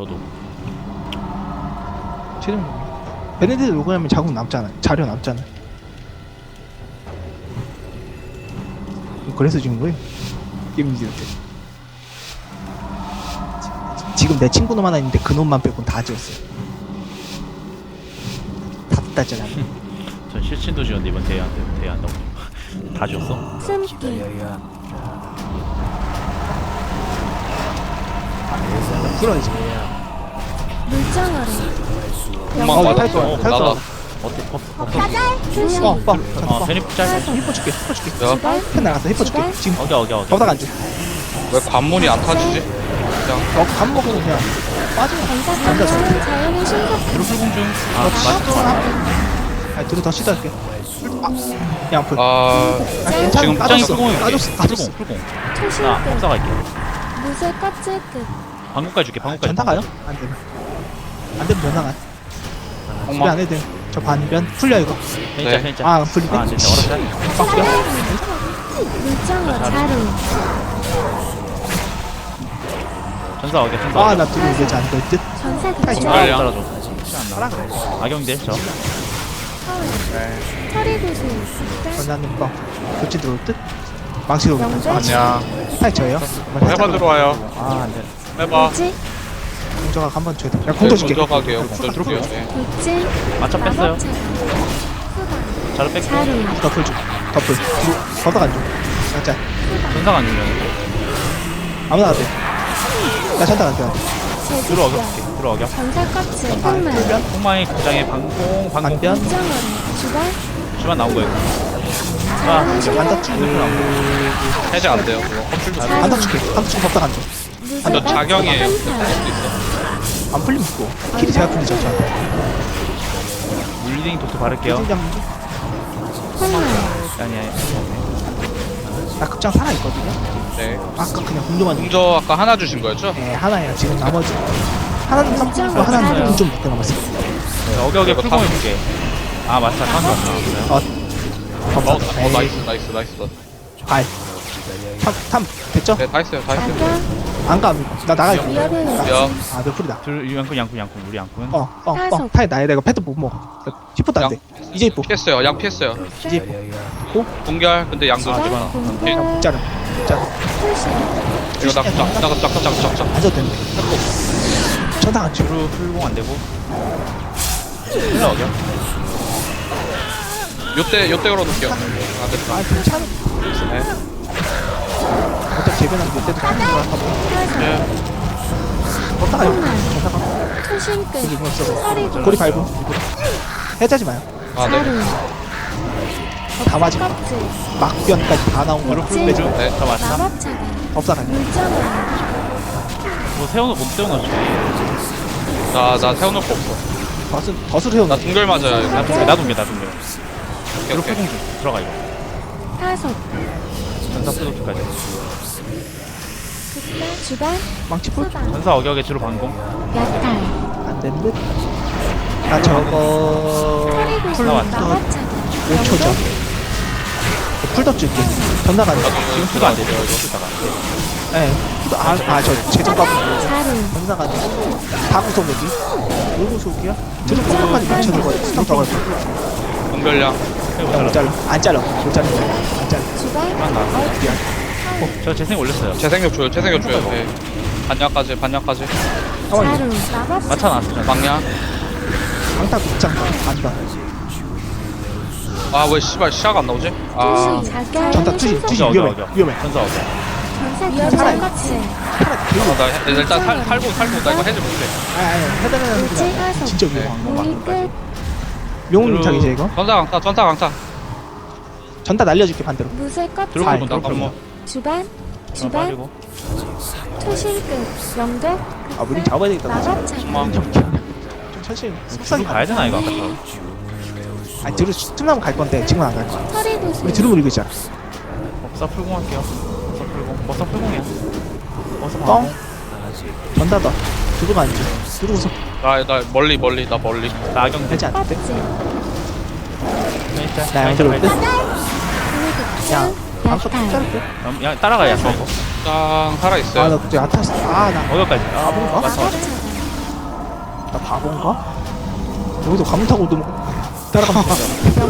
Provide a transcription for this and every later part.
저도. 최종 베네디트 로그하면 자국 남잖아. 자료 남잖아. 그래서 지금 거예요? 게임 지을 때 지- 지금 내 친구 놈 하나 있는데 그 놈만 빼고는 다 지었어요. 다 땄잖아. 전 실친도 지었는데 이번 대회 한 대회 한다고. 다 지었어? 숨 기 풀어야지 물장어리 어, 영도 탈 거야 탈 거야 어때 법 법. 투신 어, 빠. 어 베니프 짧 히퍼 줄게, 히퍼 줄게. 야. 펜 나갔어, 히퍼 줄게. 지금 어겨 어겨 거기다가 안 줘. 왜 관문이 안 타지지? 그냥 어, 밥 먹고 그냥 빠져. 반사 앉아, 저. 탐정 자연의 신속 드루 풀공 중아 어, 맞 아, 들어 더 씻어줄게. 아. 아 아, 괜찮아. 지금. 짱이 풀공이 까졌어, 까졌어. 풀공 풀공 나 초신끝 법사 갈게 무쇠 껍질 끝 방금까지 줄게 방금까지 전타 가요? 안 되면. 안 되면 전타 가. 준비 엉망 안 해도 돼. 저 반변 풀려, 이거. 페니짜 네. 페니짜 아, 풀리네. 아 진짜 어렵다. 물장어 자루 전사 어겨 전사 아, 어겨 나 둘이 이제 안될 듯. 전사 아, 기초 정말. 따라줘 사랑. 악영대 저 처리 도시 전나는 거. 교체 들어올 듯. 망치로. 영절 아니야 팔 저요. 해봐 들어와요 아 안돼 해봐 물지 공정아 한번 줘야 돼. 야, 공도 줄게. 먼저 가게요 먼저 줄게요 네. 맞춰 뺐어요 자로 뺐고 자루 더풀 줘. 더풀. 뒤로. 안 줘. 자, 전사가 안 주면 아무나 안 돼. 나 전타 안 돼. 들어 어겨 들어 어겨 전사 껍질 아, 풀변. 폭마의 구장에 방공 방공 반변. 주발 주만 나온 거예요 아 자연의 반덕 신속 줄게. 해제 안 돼요 그거 컴퓨터 반덕 줄게. 반덕 주고 걷다가 안 줘. 저 자경이에요 안 풀리면 죽고. 킬이 제가 풀리죠, 저한테. 물리딩 도트 바를게요 아니 아니 나 급장 하나 있거든요. 네 아까 그냥 공조만 좀. 공저 아까 하나 주신 거였죠? 네, 하나예요. 지금 나머지 하나는 진짜 삼 하나는 많아요. 좀 몇개 남았어요. 어겨 어겨 다- 해줄게 아 맞다 맞다 어, 어, 검사. 어 나이스 나이스 나이스 발. 탐, 탐 됐죠? 네다 했어요 다 했어요 안 가. 나 나갈게. 위협의 야. 의지 아, 몇 풀이다. 둘 양꾼 양꾼 양꾼 우리 양꾼 어, 어, 어. 타이 나야 내가 패드 못 먹어. 히프도 안 돼. 이제 히프. 피했어요 양 피했어요 이제 히프. 공결 근데 양도 하지마 공격 짜라. 짜라. 투신 이거 안 줘도 되는데. 전당 안 줘. 주로 풀공 안 되고 흘러 어겨 요때 요때 걸어놓을게요 아 됐다 아, 괜찮아. 네. 어차피 재변하는 몇 때도 하는 거라. 타석 네. 걷다가. 여기 투신끝 공 없어. 허리 고리 밟고. 해자지 마요. 아 네 자루 다 맞아. 껍질 막변까지 다 나온 거로 찐. 빼줘. 네. 다 맞다. 물장어리 뭐 세워놓 못 세워놓지 나나 세워놓을 거 없어 덫을 세워. 나 동결 맞아요 이거. 나도 나도 게 나도 게 오케이, 오케이. 중 들어가 이거 타석 전사 플로트까지 극대 주발 망치 풀. 수단 전사 어겨 어겨 주로 방공 야탈 안 되는 듯. 아 저거 허리 풀 나왔다. 마법차기 5초 전. 풀덕 줄게. 전나 거. 지금 수도 안 되죠 이거 쓰다가 예. 아아저 제정 값 자루 전나 거. 다 구속이지. 뭘 구속이야? 드럼 공간까지 맞춰 들고 스톱 가가지고. 공결량 못 잘라. 안 잘라. 못 잘라. 안 잘라. 그만 나 미안. 저 재생 올렸어요 재생력 줘요 재생력 줘요 네. 반약까지 반약까지 상황이 자루 마법차기 맞춰놨어 전 방약 강타 극장 간다. 아 왜 씨발 시야가 안 나오지? 아 전타 투시 어겨, 위험해. 어겨. 위험해. 전사 파라 개위. 아, 나 일단 살, 살고 살고 나 이거 해제 못해 아 아니 해달라는 게 진짜 네. 위험한 거. 용은 유착이지 이거. 전사 강타 전사 강타 전타 날려줄게 반대로. 무쇠 껍질 아, 본다 그럼 뭐 주발 주만 주발 빠지고 끝 영도 아 우린 잡아야 되겠다. 마법차기 고마워. 좀좀 천천히 속상이 주로 가야 되나 이거 아까처럼 아니 들을 틈나면 갈 건데 지금 안 갈 거야. 허리 우리 들으면 이거 있잖아. 법사 풀공 할게요 법사 풀공 법사 풀공이야 법사 뻥. 방공 전다다. 들어가 앉아. 들어오서 나, 나 멀리 멀리 나 멀리 나 악영 되지 않는데? 나 페니짜 양들 올 때? 페니짜 야, 불극장 방석 야탈 자를게. 음, 야 따라가야 저거 짱 살아있어요 아나 그때 아탔어. 아나 어여까지 아, 뭔가? 맞춰 마법차기 나 바본가? 여기서 가문 타고 너 따라가면 되잖아.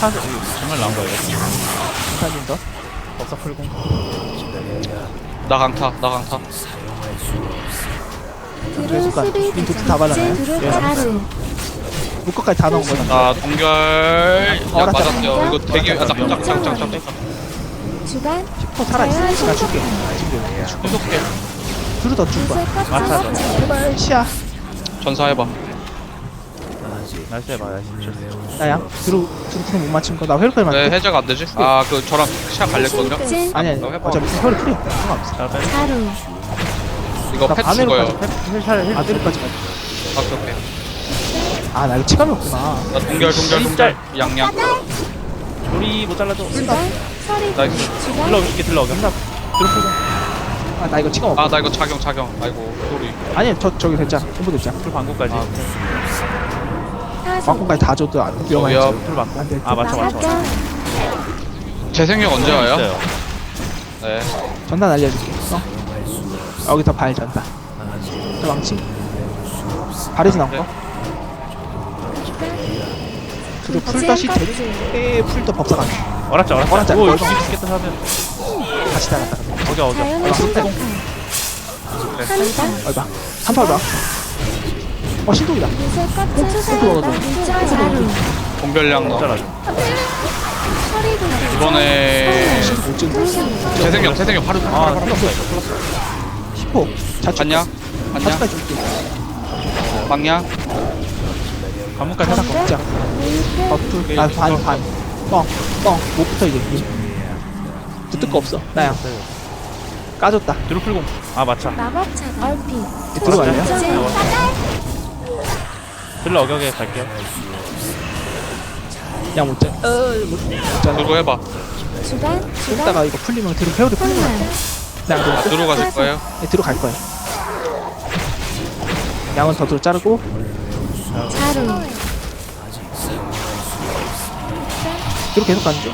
이거 정말 나온 거예요 감사합니다. 법사 풀공 나 강타 나 강타 그래서까 스비 민트 다 발라놔요? 예. 물거까지 다 넣은 거다. 나 동결 야 알았다. 맞았어요 이거 되게 아, 나짱짱짱짱 주간 10% 살아있어. 나 줄게. 줄게. 계속해 둘을 더줄 거야. 껍질 제발 시야. 전사해봐 날씨 해봐 날씨 나야. 들어 들어 그냥 못 맞춘 거. 나 회로까지 왜 맞게. 해제가 안 되지? 아 그 저랑 시야 갈렸거든요 아니 아니. 너 해봐. 어차피 회로 풀려. 상관없어. 잘 빼. 가루 이거 나패 반회로까지. 죽어요 헬샬 헬 아들까지 가. 아 오케이 오케이 아, 나 이거 치감이 없구나. 나 동결 동결 동결 양양 우리 못 잘라줘 서리 나이스. 들러 이게 들러 들어 풀공 아, 나 이거 치감 없어. 아나 이거 착용 착용 아이고 소리 아니, 저 저기 됐잖아. 전부 됐잖아. 풀 방구까지 타소 막공까지 다 줘도 안 어, 위험하지. 야. 풀 방구 안 돼. 아 맞춰 맞춰 맞춰 나갑자 재생력 언제 와요? 네 전단 알려줄게. 어? 여기다 발 전단. 저 망치. 발에서 나온 거. 그리고 풀다시 대 풀더 법사가 어랍지 어랍지. 오. 역시 비스켓 사면 같이 따랐다. 어겨 어겨 아, 신속함 한다 얼마? 봐. 어 신동이다. 무쇠 껍질 먹어도 투사한다 돼. 가루 동별량 못 넣어 잘라줘 서리도 이번에 찍는. 무쇠 재생력 재생력 바로 아 바로 바로 10호. 자축. 갔냐? 갔냐? 자축까지 줄게. 관문까지 해놨고 영대 자, 버프. 아, 반, 반. 뻥, 뻥. 못 붙어, 이제. 붙을 거 없어. 나야. 까졌다. 풀공 아 맞춰 마법 차단 얼핏 들어갈래요? 들러 어격에 갈게요 야, 못 짜. 어, 못, 못 짜. 그거 해봐 주간 주간 이따가 이거 풀리면 들어, 회오리 풀리면 혼란 나 아 들어가실 거예요? 네, 들어갈 거야. 양은 더 들어 자르고 자루 뒤로 계속 가는 중.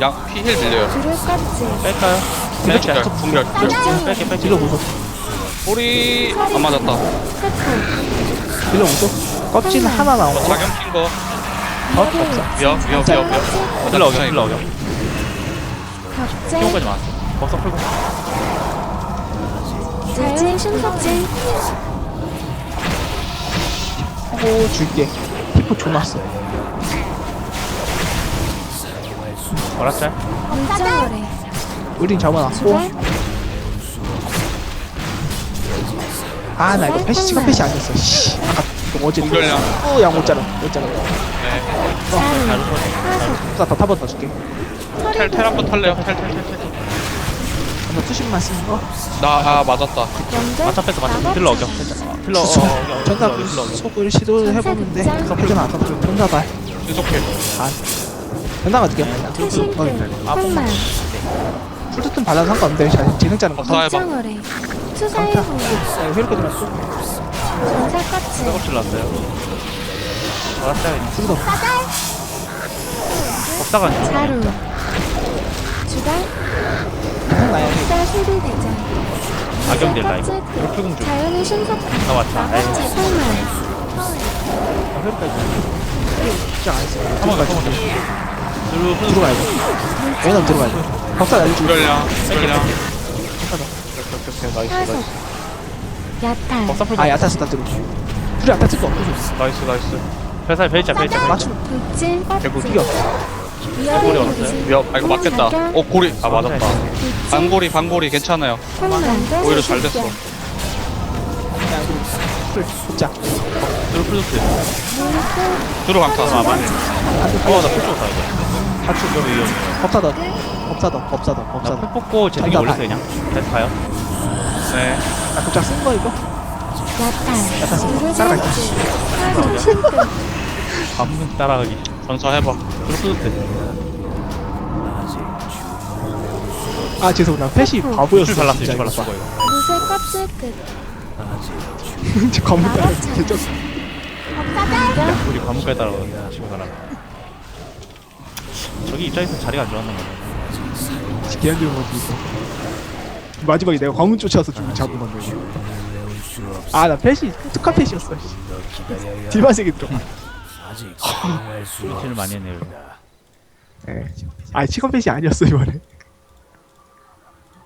양 피힐 밀려요 드루 껍질 뺄까요? 뒤로 뺄게 쭉 동결 깜짝이야. 뺄게 뺄게 뒤로 무속. 꼬리 안 맞았다 세포 뒤로 무속. 껍질 하나 나온 거. 자경 낀거 덧 없어. 위협 위협 위협 위협 들러 어격 들러 어격 격제 피공까지 나왔어 법사 풀공 자연의 신속질 하고 줄게. 티포 줘놨어. 어랍짤 물정거래 우린 잡아놨고. 주간 아, 나 이거 패시 시간 패시 안 됐어. 씨. 아까 이거 어제. 동결량. 어, 양못 자르. 못 자르. 네. 나더 타번 더 줄게. 텔, 텔 한번 탈래요? 텔, 텔, 텔, 텔. 한번 투십만 쓰는 거. 나, 아, 맞았다. 맞춰 뺐어 맞춰 마법 들러 어격 차단. 들러 수- 어격 전사 들러 어격 속을 시도를 해보는데 해도 나서 전사 발. 계속해. 아. 전사 어떻게? 퇴실끝 혼란 풀트튼 발라도 상관없는데 잘 재능 짜는 거. 법사 해봐. 투사의. 후 네, 회로까지 맞고. 전사 껍질 백업실 났어요 풀도. 법사가 아니야 자루 주간 나야. 쌀 소리 대장 악용될 나 이거 껍질 들어 끝 풀공 중 자연의 신속함 나 맞춰 마법 에이 차단 혼란 회로까지. 시작 안 했어. 들어가야 돼. 들어 풀공 들어가야 돼. 들어가야 날려주고. 오케이 오케이 나이스 타소 나이스 야타 법사 풀공 아, 야타스 다 들어. 둘이 야타 쓸거 없어. 나이스 나이스 회사에 벨자 벨자 맞춤. 불질 개구 이겨. 위협의 얼었어요? 위협, 아, 이거 맞겠다. 어, 고리. 아, 맞았다. 반고리, 반고리, 괜찮아요. 오히려 잘 됐어. 야, 그리고 풀. 붙자. 들어 강타. 아 맞네 어나 풀 줬다 이거 맞춤. 이거 이거 법사 더. 법사 더. 법사 더. 법사 나풀 더. 뽑고 전달 올렸어 그냥 다시 가요 네. 아, 급작 쓴거 이거? 야타 야타 쓴 거. 불질 따라갈게. 타소 신끝 반문 따라가기 전사해봐. 들어 풀줬대 아, 죄송합니다. 패시 바보였어. 줄 발랐어 진짜 이거 발랐어 봐. 무쇠 껍질 끝 진짜 검은 따라. 개쩔 법사단 우리 관문까지 따라가 치고 가라 저기 입장에서 자리가 안 좋았나 보네 기한적인 것도 있어. 마지막에 내가 관문 쫓아서 좀 잡은 건데. 이거. 아나 패시 특화 패시였어 씨. 딜만세게 들어 가 스위치를 많이 했네요. 예. 아 치건 패시 아니었어 이번에